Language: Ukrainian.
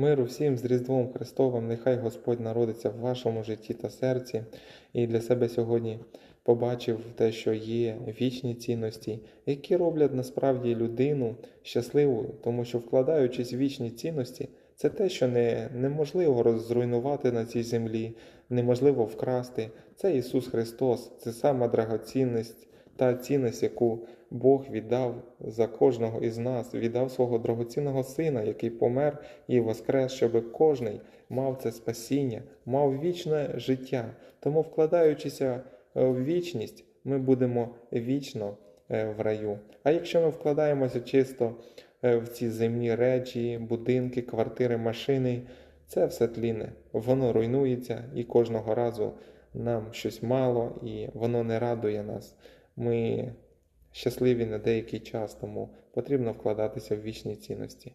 Миру всім з Різдвом Христовим, нехай Господь народиться в вашому житті та серці, і для себе сьогодні побачив те, що є вічні цінності, які роблять насправді людину щасливою, тому що вкладаючись в вічні цінності, це те, що не, неможливо розруйнувати на цій землі, неможливо вкрасти. Це Ісус Христос, це сама драгоцінність, та цінність, яку Бог віддав за кожного із нас, віддав свого драгоцінного сина, який помер і воскрес, щоб кожний мав це спасіння, мав вічне життя. Тому, вкладаючися в вічність, ми будемо вічно е, в раю. А якщо ми вкладаємося чисто е, в ці земні речі, будинки, квартири, машини, це все тліне, воно руйнується і кожного разу нам щось мало, і воно не радує нас. Ми щасливі на деякий час, тому потрібно вкладатися в вічні цінності.